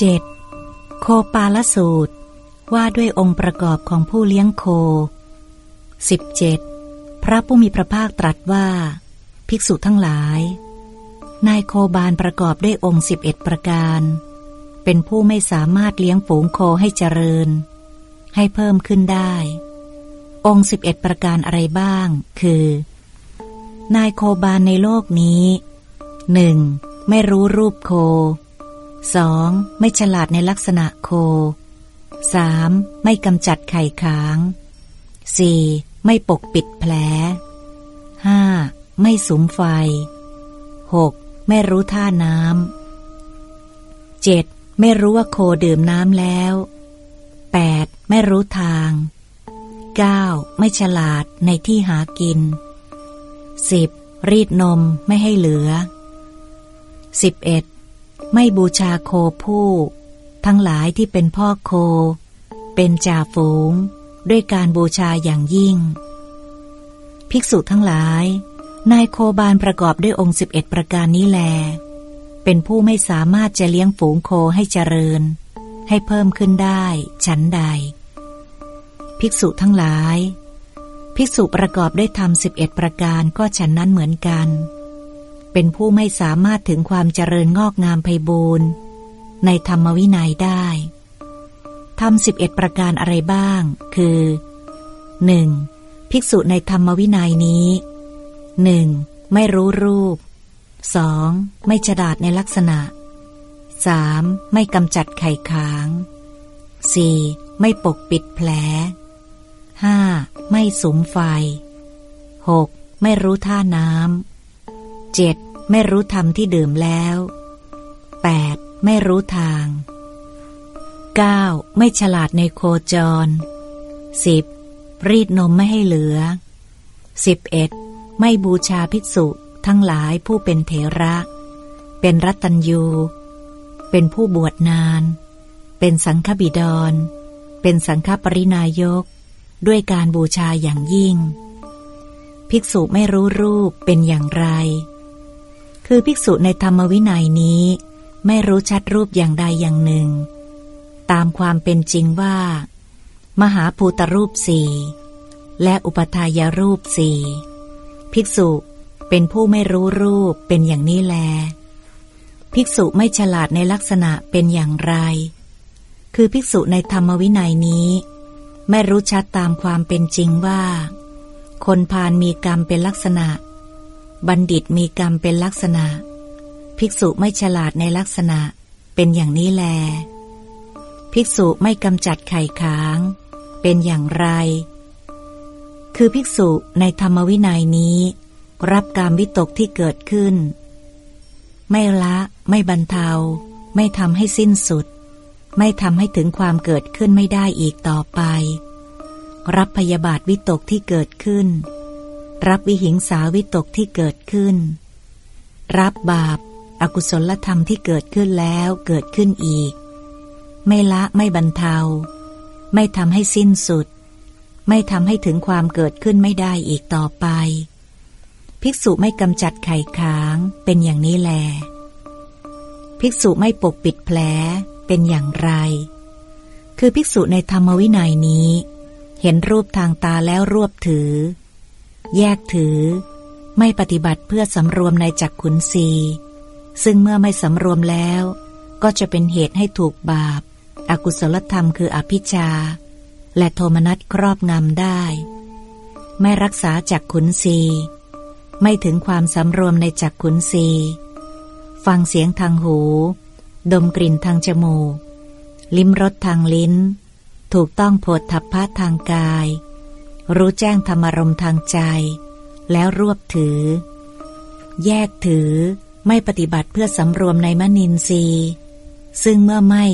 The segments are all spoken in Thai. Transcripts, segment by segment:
7. โคปาลสูตร ว่าด้วยองค์ประกอบของผู้เลี้ยงโค 17. พระผู้มีพระภาคตรัสว่า ภิกษุทั้งหลาย นายโคบาลประกอบด้วยองค์สิบเอ็ดประการ เป็นผู้ไม่สามารถเลี้ยงฝูงโคให้เจริญ ให้เพิ่มขึ้นได้ องค์สิบเอ็ดประการอะไรบ้าง คือ นายโคบาลในโลกนี้หนึ่งไม่รู้รูปโค 2. ไม่ฉลาดในลักษณะโค 3. ไม่กำจัดไข่ค้าง 4. ไม่ปกปิดแผล 5. ไม่สุมไฟ 6. ไม่รู้ท่าน้ำ 7. ไม่รู้ว่าโคดื่มน้ำแล้ว 8. ไม่รู้ทาง 9. ไม่ฉลาดในที่หากิน 10. รีดนมไม่ให้เหลือ 11. ไม่บูชาโคผู้ ทั้งหลายที่เป็นพ่อโค เป็นจ่าฝูง ด้วยการบูชาอย่างยิ่ง ภิกษุทั้งหลาย นายโคบาลประกอบด้วยองค์สิบเอ็ดประการนี้แล เป็นผู้ไม่สามารถจะเลี้ยงฝูงโคให้เจริญ ให้เพิ่มขึ้นได้ฉันใด ภิกษุทั้งหลาย ภิกษุประกอบด้วยธรรมสิบเอ็ดประการก็ฉันนั้นเหมือนกัน เป็นผู้ไม่สามารถถึงความเจริญงอกงามไพบูรณ์ในธรรมวินัยได้ทำสิบเอ็ดประการอะไรบ้าง คือ 1. ภิกษุในธรรมวินัยนี้ 1. ไม่รู้รูป 2. ไม่ฉลาดในลักษณะ 3. ไม่กำจัดไข่ค้าง 4. ไม่ปกปิดแผล 5. ไม่สุมไฟ 6. ไม่รู้ท่าน้ำ 7. ไม่รู้ธรรมที่ดื่มแล้ว 8. ไม่รู้ทาง 9. ไม่ฉลาดในโคจร 10. รีดนมไม่ให้เหลือ 11. ไม่บูชาภิกษุทั้งหลายผู้เป็นเถระ เป็นรัตัญยู เป็นผู้บวชนาน เป็นสังฆบิดร เป็นสังฆปรินายก ด้วยการบูชาอย่างยิ่ง ภิกษุไม่รู้รูปเป็นอย่างไร คือภิกษุในธรรมวินัยนี้ ไม่รู้ชัดรูปอย่างใดอย่างหนึ่ง ตามความเป็นจริงว่า มหาภูตรูปสี่และอุปทายรูปสี่ภิกษุเป็นผู้ไม่รู้รูปเป็นอย่างนี้แล ภิกษุไม่ฉลาดในลักษณะเป็นอย่างไร คือภิกษุในธรรมวินัยนี้ ไม่รู้ชัดตามความเป็นจริงว่า คนพาลมีกรรมเป็นลักษณะ บัณฑิตมีกรรมเป็นลักษณะ ภิกษุไม่ฉลาดในลักษณะ เป็นอย่างนี้แล ภิกษุไม่กำจัดไข่ค้าง เป็นอย่างไร คือภิกษุในธรรมวินัยนี้ รับกรรมวิตกที่เกิดขึ้น ไม่ละไม่บรรเทา ไม่ทำให้สิ้นสุด ไม่ทำให้ถึงความเกิดขึ้นไม่ได้อีกต่อไป รับพยาบาทวิตกที่เกิดขึ้น รับวิหิงสาวิตกที่เกิดขึ้น รับบาปอากุศลธรรมที่เกิดขึ้นแล้วเกิดขึ้นอีก ไม่ละไม่บรรเทา ไม่ทำให้สิ้นสุด ไม่ทำให้ถึงความเกิดขึ้นไม่ได้อีกต่อไป ภิกษุไม่กำจัดไข่ค้างเป็นอย่างนี้แล ภิกษุไม่ปกปิดแผลเป็นอย่างไร คือภิกษุในธรรมวินัยนี้ เห็นรูปทางตาแล้วรวบถือ แยกถือ ไม่ปฏิบัติเพื่อสำรวมในจักขุนสีซึ่งเมื่อไม่สำรวมแล้ว ก็จะเป็นเหตุให้ถูกบาปอากุศลธรรมคืออภิชา และโทมนัสครอบงำได้ ไม่รักษาจักขุนสีไม่ถึงความสำรวมในจักขุนสีฟังเสียงทางหู ดมกลิ่นทางจมูก ลิ้มรสทางลิ้น ถูกต้องโผฏฐัพพะทางกาย รู้แจ้งธรรมรมทางใจ แล้วรวบถือ แยกถือไม่ปฏิบัติเพื่อสำรวมในมนินทรีย์ซึ่งเมื่อไม่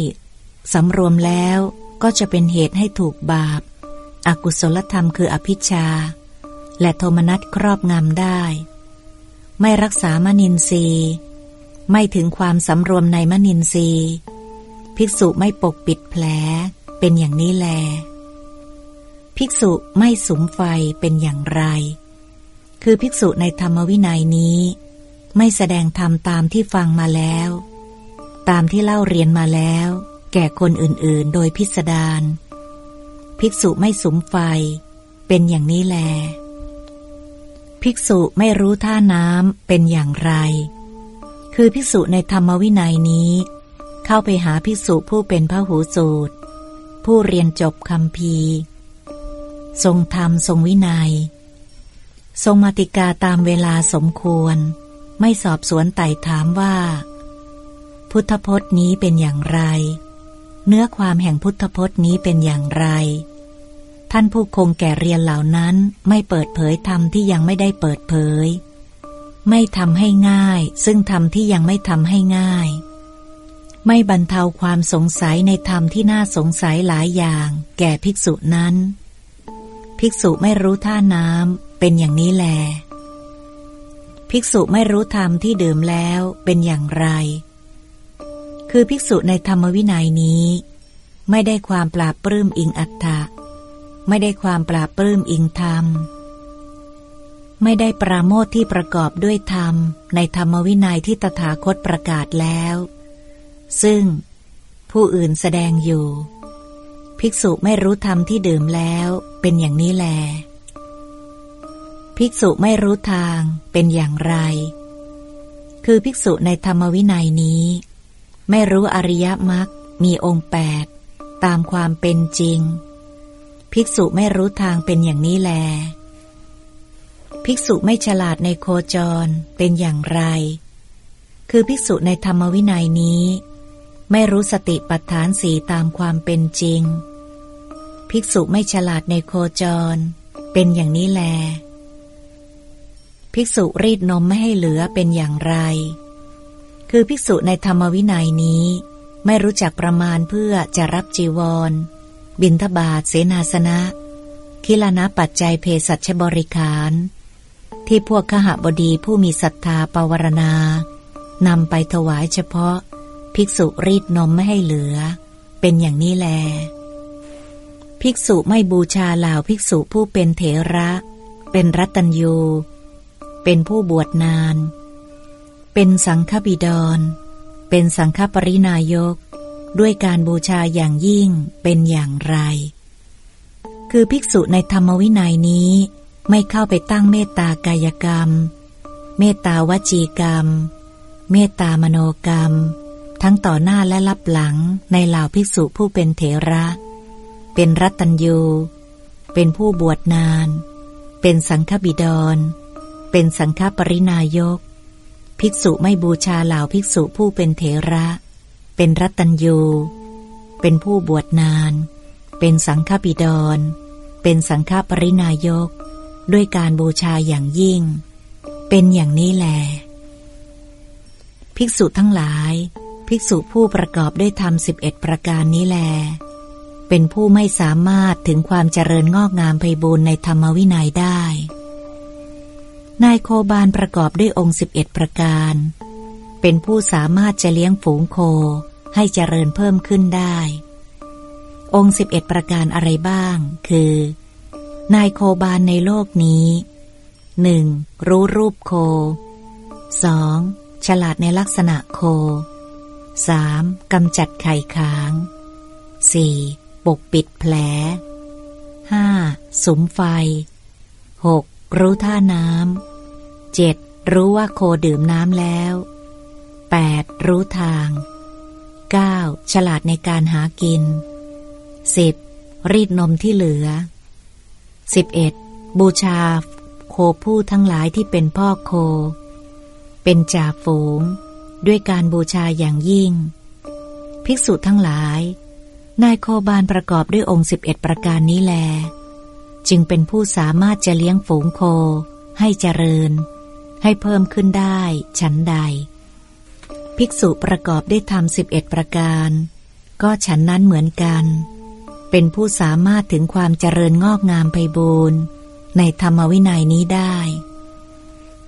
สำรวมแล้วก็จะเป็นเหตุให้ถูกบาปอากุศลธรรมคืออภิชา และโทมนัสครอบงำได้ ไม่รักษามนินทรีย์ไม่ถึงความสำรวมในมนินทรีย์ภิกษุไม่ปกปิดแผลเป็นอย่างนี้แล ภิกษุไม่สุมไฟเป็นอย่างไร คือภิกษุในธรรมวินัยนี้ ไม่แสดงธรรมตามที่ฟังมาแล้ว ตามที่เล่าเรียนมาแล้ว แก่คนอื่นๆ โดยพิสดาร ภิกษุไม่สุมไฟ เป็นอย่างนี้แล ภิกษุไม่รู้ท่าน้ำเป็นอย่างไร คือภิกษุในธรรมวินัยนี้ เข้าไปหาภิกษุผู้เป็นพระหูสูตร ผู้เรียนจบคำพี ทรงธรรมทรงวินัย ทรงมาติกาตามเวลาสมควร ไม่สอบสวนไต่ถามว่า พุทธพจน์นี้เป็นอย่างไร เนื้อความแห่งพุทธพจน์นี้เป็นอย่างไร ท่านผู้คงแก่เรียนเหล่านั้นไม่เปิดเผยธรรมที่ยังไม่ได้เปิดเผย ไม่ทำให้ง่าย ซึ่งธรรมที่ยังไม่ทำให้ง่าย ไม่บรรเทาความสงสัยในธรรมที่น่าสงสัยหลายอย่าง แก่ภิกษุนั้น ภิกษุไม่รู้ท่าน้ำเป็นอย่างนี้แล ภิกษุไม่รู้ธรรมที่ดื่มแล้วเป็นอย่างไร คือภิกษุในธรรมวินัยนี้ ไม่ได้ความปราบปลื้มอิงอัตถะไม่ได้ความปราบปลื้มอิงธรรม ไม่ได้ปราโมทที่ประกอบด้วยธรรม ในธรรมวินัยที่ตถาคตประกาศแล้ว ซึ่งผู้อื่นแสดงอยู่ ภิกษุไม่รู้ธรรมที่ดื่มแล้วเป็นอย่างนี้แล ภิกษุไม่รู้ทางเป็นอย่างไร คือภิกษุในธรรมวินัยนี้ ไม่รู้อริยมรรคมีองค์แปดตามความเป็นจริง ภิกษุไม่รู้ทางเป็นอย่างนี้แล ภิกษุไม่ฉลาดในโคจรเป็นอย่างไร คือภิกษุในธรรมวินัยนี้ ไม่รู้สติปัฏฐานสีตามความเป็นจริง ภิกษุไม่ฉลาดในโคจร เป็นอย่างนี้แล ภิกษุรีดนมไม่ให้เหลือเป็นอย่างไร คือภิกษุในธรรมวินัยนี้ ไม่รู้จักประมาณเพื่อจะรับจีวร บินทบาทเสนาสนะ คิลานะปัจจัยเพสัชบริขาร ที่พวกขหบดีผู้มีศรัทธาปวารณานำไปถวายเฉพาะ ภิกษุรีดนมไม่ให้เหลือ เป็นอย่างนี้แล ภิกษุไม่บูชาเหล่าภิกษุผู้เป็นเถระ เป็นรัตัญยู เป็นผู้บวชนาน เป็นสังฆบิดร เป็นสังฆปรินายก ด้วยการบูชาอย่างยิ่งเป็นอย่างไร คือภิกษุในธรรมวินัยนี้ไม่เข้าไปตั้งเมตตากายกรรม เมตตาวจีกรรม เมตตามโนกรรม ทั้งต่อหน้าและรับหลังในเหล่าภิกษุผู้เป็นเถระ เป็นรัตัญยู เป็นผู้บวชนาน เป็นสังฆบิดร เป็นสังฆปรินายก ภิกษุไม่บูชาเหล่าภิกษุผู้เป็นเถระ เป็นรัตัญยู เป็นผู้บวชนาน เป็นสังฆบิดร เป็นสังฆปรินายก ด้วยการบูชาอย่างยิ่ง เป็นอย่างนี้แหลภิกษุทั้งหลาย ภิกษุผู้ประกอบด้วยธรรมสิบเอ็ดประการนี้แล เป็นผู้ไม่สามารถถึงความเจริญงอกงามไพบูรณ์ในธรรมวินัยได้ นายโคบาลประกอบด้วยองค์สิบเอ็ดประการ เป็นผู้สามารถจะเลี้ยงฝูงโคให้เจริญเพิ่มขึ้นได้ องค์สิบเอ็ดประการอะไรบ้าง คือ นายโคบาลในโลกนี้หนึ่งรู้รูปโคสองฉลาดในลักษณะโค 3. กำจัดไข่ค้าง 4. ปกปิดแผล 5. สุมไฟ 6. รู้ท่าน้ำ 7. รู้ว่าโคดื่มน้ำแล้ว 8. รู้ทาง 9. ฉลาดในการหากิน 10. รีดนมที่เหลือ 11. บูชาโคผู้ทั้งหลายที่เป็นพ่อโค เป็นจ่าฝูง ด้วยการบูชาอย่างยิ่ง ภิกษุทั้งหลาย นายโคบานประกอบด้วยองค์สิบเอ็ดประการนี้แล จึงเป็นผู้สามารถจะเลี้ยงฝูงโค ให้เจริญ ให้เพิ่มขึ้นได้ฉันใด ภิกษุประกอบด้วยธรรมสิบเอ็ดประการ ก็ฉันนั้นเหมือนกัน เป็นผู้สามารถถึงความเจริญงอกงามไปบูรณ์ในธรรมวินัยนี้ได้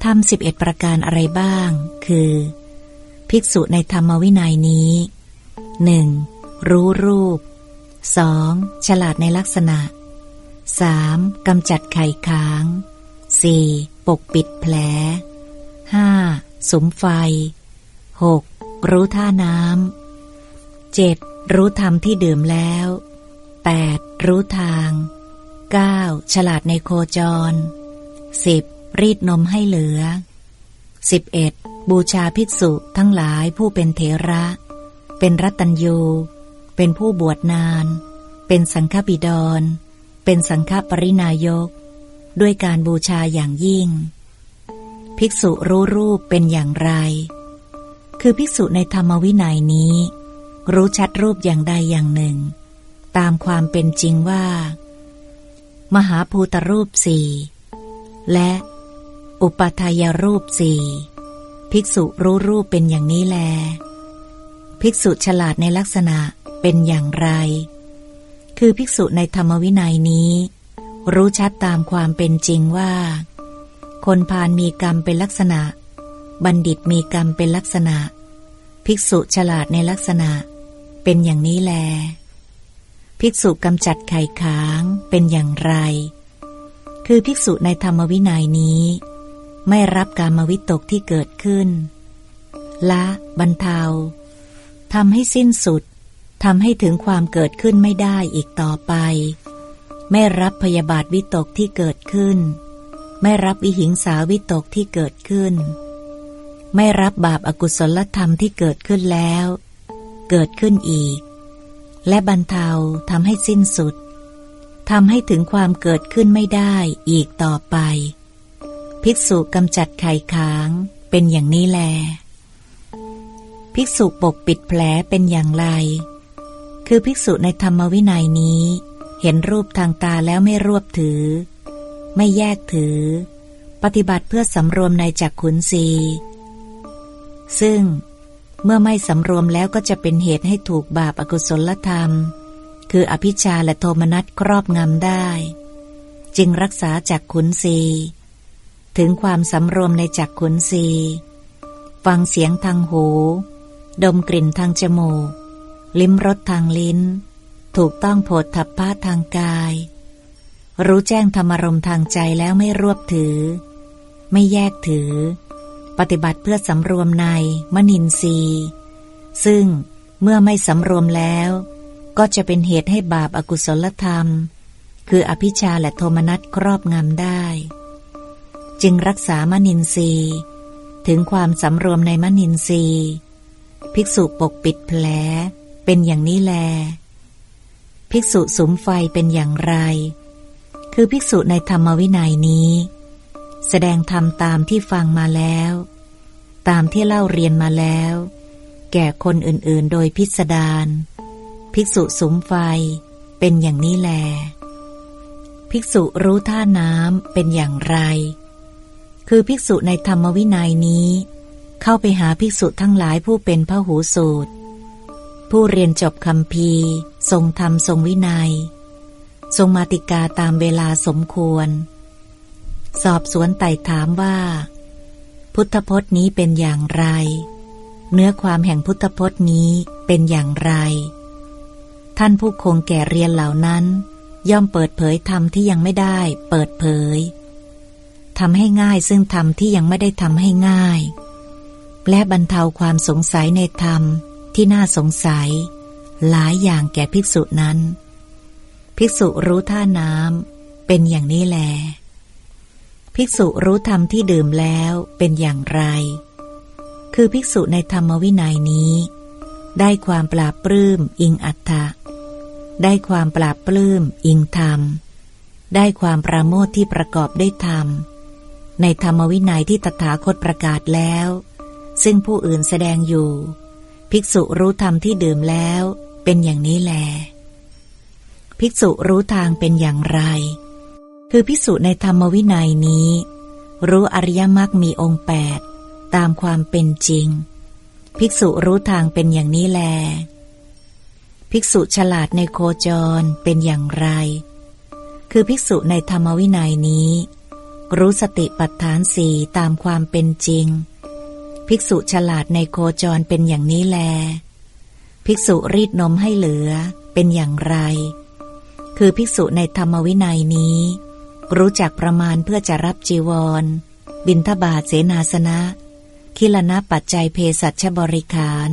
ทำสิบเอ็ดประการอะไรบ้าง คือ ภิกษุในธรรมวินัยนี้หนึ่งรู้รูป 2. ฉลาดในลักษณะ 3. กำจัดไข่ค้าง 4. ปกปิดแผล 5. สมไฟ 6. รู้ท่าน้ำเจ็ดรู้ธรรมที่ดื่มแล้วแปดรู้ทางเก้าฉลาดในโคจรสิบรีดนมให้เหลือ สิบเอ็ดบูชาภิกษุทั้งหลายผู้เป็นเถระ เป็นรัตัญยู เป็นผู้บวชนาน เป็นสังฆบิดร เป็นสังฆปรินายก ด้วยการบูชาอย่างยิ่ง ภิกษุรู้รูปเป็นอย่างไร คือภิกษุในธรรมวินัยนี้ รู้ชัดรูปอย่างใดอย่างหนึ่ง ตามความเป็นจริงว่า มหาภูตรูปสี่และ อุปทายรูปสี่ภิกษุรู้รูปเป็นอย่างนี้แล ภิกษุฉลาดในลักษณะเป็นอย่างไร คือภิกษุในธรรมวินัยนี้ รู้ชัดตามความเป็นจริงว่า คนพาลมีกรรมเป็นลักษณะ บัณฑิตมีกรรมเป็นลักษณะ ภิกษุฉลาดในลักษณะ เป็นอย่างนี้แล ภิกษุกำจัดไข่ค้างเป็นอย่างไร คือภิกษุในธรรมวินัยนี้ ไม่รับการมวิตกที่เกิดขึ้น ละบรรเทาทำให้สิ้นสุดทำให้ถึงความเกิดขึ้นไม่ได้อีกต่อไป ไม่รับพยาบาทวิตกที่เกิดขึ้น ไม่รับวิหิงสาวิตกที่เกิดขึ้น ไม่รับบาปอากุศลธรรมที่เกิดขึ้นแล้ว เกิดขึ้นอีก และบรรเทาทำให้สิ้นสุดทำให้ถึงความเกิดขึ้นไม่ได้อีกต่อไป ภิกษุกำจัดไข่ค้างเป็นอย่างนี้แล ภิกษุปกปิดแผลเป็นอย่างไร คือภิกษุในธรรมวินัยนี้ เห็นรูปทางตาแล้วไม่รวบถือ ไม่แยกถือ ปฏิบัติเพื่อสำรวมในจักขุนสีซึ่งเมื่อไม่สำรวมแล้วก็จะเป็นเหตุให้ถูกบาปอากุศลธรรม คืออภิชาและโทมนัสครอบงำได้ จึงรักษาจักขุนสี ถึงความสำรวมในจักขุนสีฟังเสียงทางหู ดมกลิ่นทางจมูก ลิ้มรสทางลิ้น ถูกต้องโผฏฐัพพะทางกาย รู้แจ้งธรรมรมทางใจแล้วไม่รวบถือ ไม่แยกถือ ปฏิบัติเพื่อสำรวมในมนินทรีย์ซึ่งเมื่อไม่สำรวมแล้ว ก็จะเป็นเหตุให้บาปอากุศลธรรม คืออภิชาและโทมนัสครอบงำได้ จึงรักษามนินทรีย์ ถึงความสำรวมในมนินทรีย์ ภิกษุปกปิดแผลเป็นอย่างนี้แล ภิกษุสุมไฟเป็นอย่างไร คือภิกษุในธรรมวินัยนี้ แสดงธรรมตามที่ฟังมาแล้ว ตามที่เล่าเรียนมาแล้ว แก่คนอื่นๆ โดยพิสดารภิกษุสุมไฟเป็นอย่างนี้แล ภิกษุรู้ท่าน้ำเป็นอย่างไร คือภิกษุในธรรมวินัยนี้ เข้าไปหาภิกษุทั้งหลายผู้เป็นพระหูสูตร ผู้เรียนจบคำพีทรงธรรมทรงวินัย ทรงมาติกาตามเวลาสมควร สอบสวนไต่ถามว่า พุทธพจน์นี้เป็นอย่างไร เนื้อความแห่งพุทธพจน์นี้เป็นอย่างไร ท่านผู้คงแก่เรียนเหล่านั้น ย่อมเปิดเผยธรรมที่ยังไม่ได้ เปิดเผย ทำให้ง่ายซึ่งธรรมที่ยังไม่ได้ทำให้ง่าย และบรรเทาความสงสัยในธรรมที่น่าสงสัย หลายอย่างแก่ภิกษุนั้น ภิกษุรู้ท่าน้ำเป็นอย่างนี้แล ภิกษุรู้ธรรมที่ดื่มแล้วเป็นอย่างไร คือภิกษุในธรรมวินัยนี้ ได้ความปราบปลื้มอิงอัตถะได้ความปราบปลื้มอิงธรรม ได้ความประโมทที่ประกอบด้วยธรรม ในธรรมวินัยที่ตถาคตประกาศแล้ว ซึ่งผู้อื่นแสดงอยู่ ภิกษุรู้ธรรมที่ดื่มแล้ว เป็นอย่างนี้แล ภิกษุรู้ทางเป็นอย่างไร คือภิกษุในธรรมวินัยนี้ รู้อริยมรรคมีองค์แปดตามความเป็นจริง ภิกษุรู้ทางเป็นอย่างนี้แล ภิกษุฉลาดในโคจรเป็นอย่างไร คือภิกษุในธรรมวินัยนี้ รู้สติปัฏฐานสี่ตามความเป็นจริง ภิกษุฉลาดในโคจรเป็นอย่างนี้แล ภิกษุรีดนมให้เหลือเป็นอย่างไร คือภิกษุในธรรมวินัยนี้ รู้จักประมาณเพื่อจะรับจีวร บินทบาทเสนาสนะ คิลนะปัจจัยเพสัชบริขาร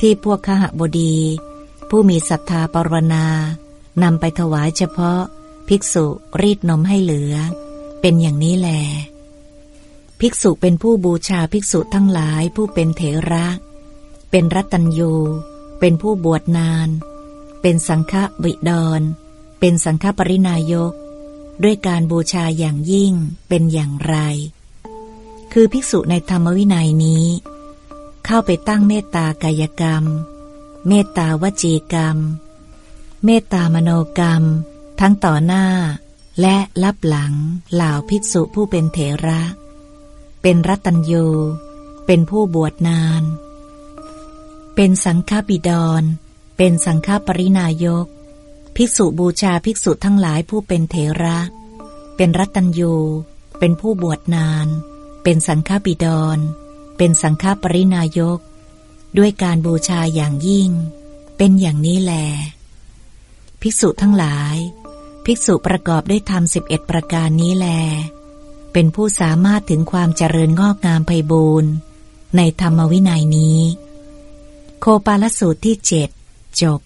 ที่พวกขหบดี ผู้มีศรัทธาปรนานำไปถวายเฉพาะ ภิกษุรีดนมให้เหลือ เป็นอย่างนี้แล ภิกษุเป็นผู้บูชาภิกษุทั้งหลายผู้เป็นเถระ เป็นรัตัญยู เป็นผู้บวชนาน เป็นสังฆบิดร เป็นสังฆปรินายก ด้วยการบูชาอย่างยิ่งเป็นอย่างไร คือภิกษุในธรรมวินัยนี้ เข้าไปตั้งเมตตากายกรรม เมตตาวจีกรรม เมตตามโนกรรม ทั้งต่อหน้า และรับหลังเหล่าภิกษุผู้เป็นเถระ เป็นรัตัญยูเป็นผู้บวชนาน เป็นสังฆบิดร เป็นสังฆปรินายก ภิกษุบูชาภิกษุทั้งหลายผู้เป็นเถระ เป็นรัตัญยูเป็นผู้บวชนาน เป็นสังฆบิดร เป็นสังฆปรินายก ด้วยการบูชาอย่างยิ่ง เป็นอย่างนี้แล ภิกษุทั้งหลาย ภิกษุประกอบด้วยธรรมสิบเอ็ดประการนี้แล เป็นผู้สามารถถึงความเจริญงอกงามไพบูรณ์ในธรรมวินัยนี้ โคปาลสูตรที่เจ็ดจบ